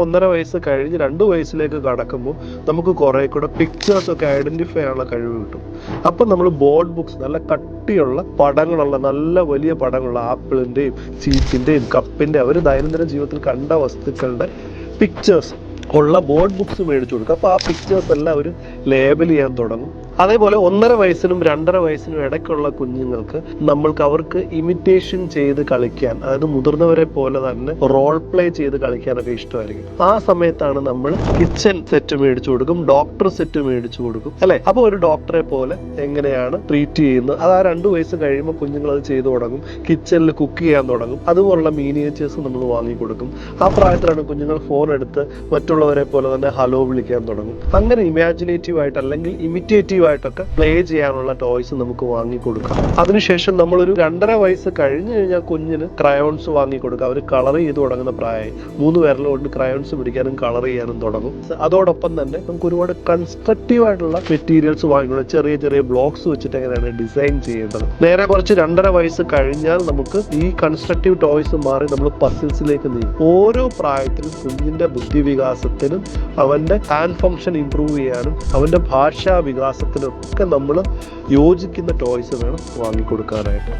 ഒന്നര വയസ്സ് കഴിഞ്ഞ് രണ്ട് വയസ്സിലേക്ക് കടക്കുമ്പോൾ നമുക്ക് കുറെ കൂടെ പിക്ചേഴ്സ് ഒക്കെ ഐഡന്റിഫൈ ചെയ്യാനുള്ള കഴിവ് കിട്ടും. അപ്പം നമ്മൾ ബോർഡ് ബുക്സ് നല്ല കട്ടിയുള്ള പടങ്ങളുള്ള നല്ല വലിയ പടങ്ങളുള്ള ആപ്പിളിന്റെയും ചീപ്പിന്റെയും കപ്പിന്റെ അവർ ദൈനംദിന ജീവിതത്തിൽ കണ്ട വസ്തുക്കളുടെ പിക്ചേഴ്സ് ഉള്ള ബോർഡ് ബുക്സ് മേടിച്ചു കൊടുക്കുക. അപ്പോൾ ആ പിക്ചേഴ്സ് എല്ലാം അവർ ലേബൽ ചെയ്യാൻ തുടങ്ങും. അതേപോലെ ഒന്നര വയസ്സിനും രണ്ടര വയസ്സിനും ഇടയ്ക്കുള്ള കുഞ്ഞുങ്ങൾക്ക് നമ്മൾക്ക് അവർക്ക് ഇമിറ്റേഷൻ ചെയ്ത് കളിക്കാൻ അതായത് മുതിർന്നവരെ പോലെ തന്നെ റോൾ പ്ലേ ചെയ്ത് കളിക്കാനൊക്കെ ഇഷ്ടമായിരിക്കും. ആ സമയത്താണ് നമ്മൾ കിച്ചൺ സെറ്റ് മേടിച്ചു കൊടുക്കും ഡോക്ടർ സെറ്റ് മേടിച്ചു കൊടുക്കും അല്ലെ? അപ്പോൾ ഒരു ഡോക്ടറെ പോലെ എങ്ങനെയാണ് ട്രീറ്റ് ചെയ്യുന്നത്? അത് ആ രണ്ട് വയസ്സ് കഴിയുമ്പോൾ കുഞ്ഞുങ്ങൾ അത് ചെയ്തു തുടങ്ങും കിച്ചണിൽ കുക്ക് ചെയ്യാൻ തുടങ്ങും അതുപോലുള്ള മീനിയേച്ചേഴ്സ് നമ്മൾ വാങ്ങി കൊടുക്കും. ആ പ്രായത്തിലാണ് കുഞ്ഞുങ്ങൾ ഫോൺ എടുത്ത് മറ്റുള്ളവരെ പോലെ തന്നെ ഹലോ വിളിക്കാൻ തുടങ്ങും. അങ്ങനെ ഇമാജിനേറ്റീവ് ആയിട്ട് അല്ലെങ്കിൽ ഇമിറ്റേറ്റീവ് ആയിട്ടൊക്കെ പ്ലേ ചെയ്യാനുള്ള ടോയ്സ് നമുക്ക് വാങ്ങി കൊടുക്കാം അതിനുശേഷം നമ്മളൊരു രണ്ടര വയസ്സ് കഴിഞ്ഞു കഴിഞ്ഞാൽ കുഞ്ഞിന് ക്രയോൺസ് വാങ്ങി കൊടുക്കുക അവർ കളർ ചെയ്ത് തുടങ്ങുന്ന പ്രായം മൂന്ന് പേരിലും കൊണ്ട് ക്രയോൺസ് പിടിക്കാനും കളർ ചെയ്യാനും തുടങ്ങും. അതോടൊപ്പം തന്നെ നമുക്ക് ഒരുപാട് കൺസ്ട്രക്റ്റീവ് ആയിട്ടുള്ള മെറ്റീരിയൽസ് വാങ്ങിക്കൊടുക്കും. ചെറിയ ചെറിയ ബ്ലോക്സ് വെച്ചിട്ട് എങ്ങനെയാണ് ഡിസൈൻ ചെയ്യേണ്ടത്. നേരെ കുറച്ച് രണ്ടര വയസ്സ് കഴിഞ്ഞാൽ നമുക്ക് ഈ കൺസ്ട്രക്റ്റീവ് ടോയ്സ് മാറി നമ്മൾ പസിൽസിലേക്ക് നീങ്ങും. ഓരോ പ്രായത്തിലും കുഞ്ഞിന്റെ ബുദ്ധി വികാസത്തിനും അവന്റെ ഹാൻഡ് ഫംഗ്ഷൻ ഇംപ്രൂവ് ചെയ്യാനും അവന്റെ ഭാഷാ വികാസത്തിനും ഒക്കെ നമ്മൾ യോജിക്കുന്ന ടോയ്സ് വേണം വാങ്ങിക്കൊടുക്കാനായിട്ട്.